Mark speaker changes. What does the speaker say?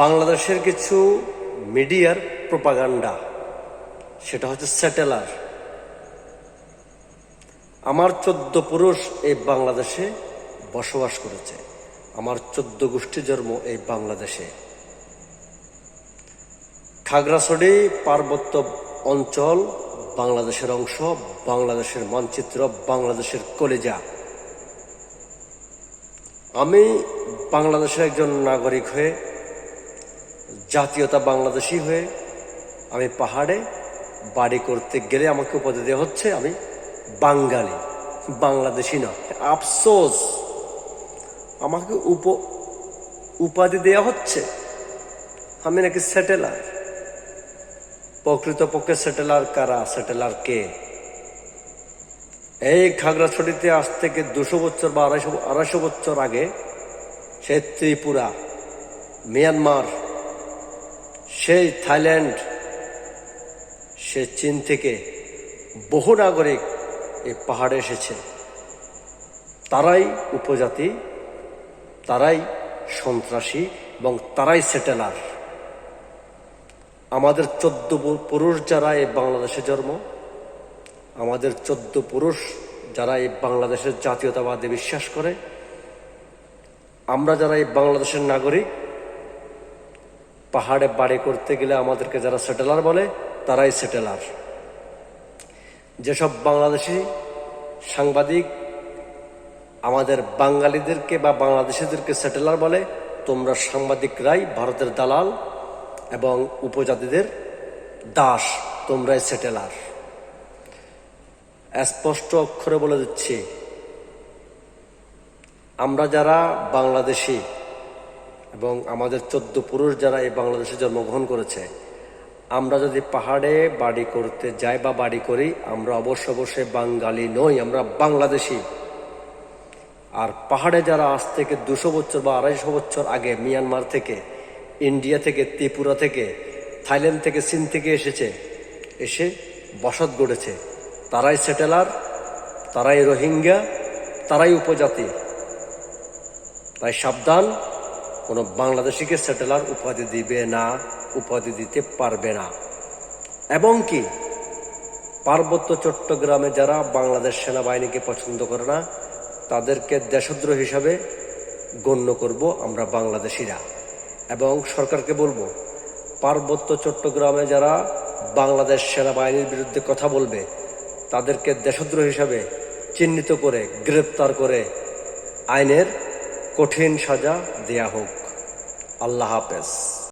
Speaker 1: বাংলাদেশের কিছু মিডিয়ার প্রপাগান্ডা, সেটা হচ্ছে স্যাটেলার। আমার চোদ্দ পুরুষ এই বাংলাদেশে বসবাস করেছে। আমার চোদ্দ গোষ্ঠী জন্ম এই বাংলাদেশে। খাগড়াছড়ি পার্বত্য অঞ্চল বাংলাদেশের অংশ, বাংলাদেশের মানচিত্র, বাংলাদেশের কলেজা। আমি বাংলাদেশের একজন নাগরিক হয়ে জাতীয়তা বাংলাদেশি হয়ে আমি পাহাড়ে বাড়ি করতে গেলে আমাকে উপাধি দেওয়া হচ্ছে আমি বাঙালি, বাংলাদেশি না। আফসোস! আমাকে উপ, উপাধি দেওয়া হচ্ছে? আমি নাকি সেটেলার প্রকৃতপক্ষে সেটেলার কারা? সেটেলার কে? এই খাগড়াছড়িতে আজ থেকে দুশো বছর বা আড়াইশো আড়াইশো বছর আগে সে ত্রিপুরা, মিয়ানমার সেই থাইল্যান্ড, সে চীন থেকে বহু নাগরিক এই পাহাড়ে এসেছে। তারাই উপজাতি, তারাই সন্ত্রাসী এবং তারাই সেটেলার। আমাদের চোদ্দ পুরুষ যারা এই বাংলাদেশে জন্ম, আমাদের চোদ্দ পুরুষ যারা এই বাংলাদেশের জাতীয়তাবাদে বিশ্বাস করে, আমরা যারা এই বাংলাদেশের নাগরিক পাহাড়ে বাড়ি করতে গেলে আমাদেরকে যারা সেটেলার বলে, তারাই সেটেলার যেসব বাংলাদেশি সাংবাদিক আমাদের বাঙালিদেরকে বা বাংলাদেশিদেরকে সেটেলার বলে, তোমরা সাংবাদিকরাই ভারতের দালাল এবং উপজাতিদের দাস, তোমরাই সেটেলার স্পষ্ট অক্ষরে বলে দিচ্ছি, আমরা যারা বাংলাদেশি এবং আমাদের চোদ্দ পুরুষ যারা এই বাংলাদেশে জন্মগ্রহণ করেছে, আমরা যদি পাহাড়ে বাড়ি করতে যাই বা বাড়ি করি, আমরা অবশ্য অবশ্যই বাঙালি নই, আমরা বাংলাদেশি। আর পাহাড়ে যারা আজ থেকে দুশো বছর বা আড়াইশো বছর আগে মিয়ানমার থেকে, ইন্ডিয়া থেকে, ত্রিপুরা থেকে, থাইল্যান্ড থেকে, চীন থেকে এসেছে, এসে বসত গড়েছে। তারাই সেটেলার, তারাই রোহিঙ্গা, তারাই উপজাতি। তাই সাবধান কোনো বাংলাদেশিকে সেটেলার উপাধি দিবে না, উপাধি দিতে পারবে না। এবং কি? পার্বত্য চট্টগ্রামে যারা বাংলাদেশ সেনাবাহিনীকে পছন্দ করে না, তাদেরকে দেশদ্রোহ হিসাবে গণ্য করব আমরা বাংলাদেশিরা। এবং সরকারকে বলব, পার্বত্য চট্টগ্রামে যারা বাংলাদেশ সেনাবাহিনীর বিরুদ্ধে কথা বলবে, তাদেরকে দেশদ্রোহ হিসাবে চিহ্নিত করে, গ্রেপ্তার করে আইনের কঠিন সাজা দেয়া হোক। আল্লাহ হাফেজ।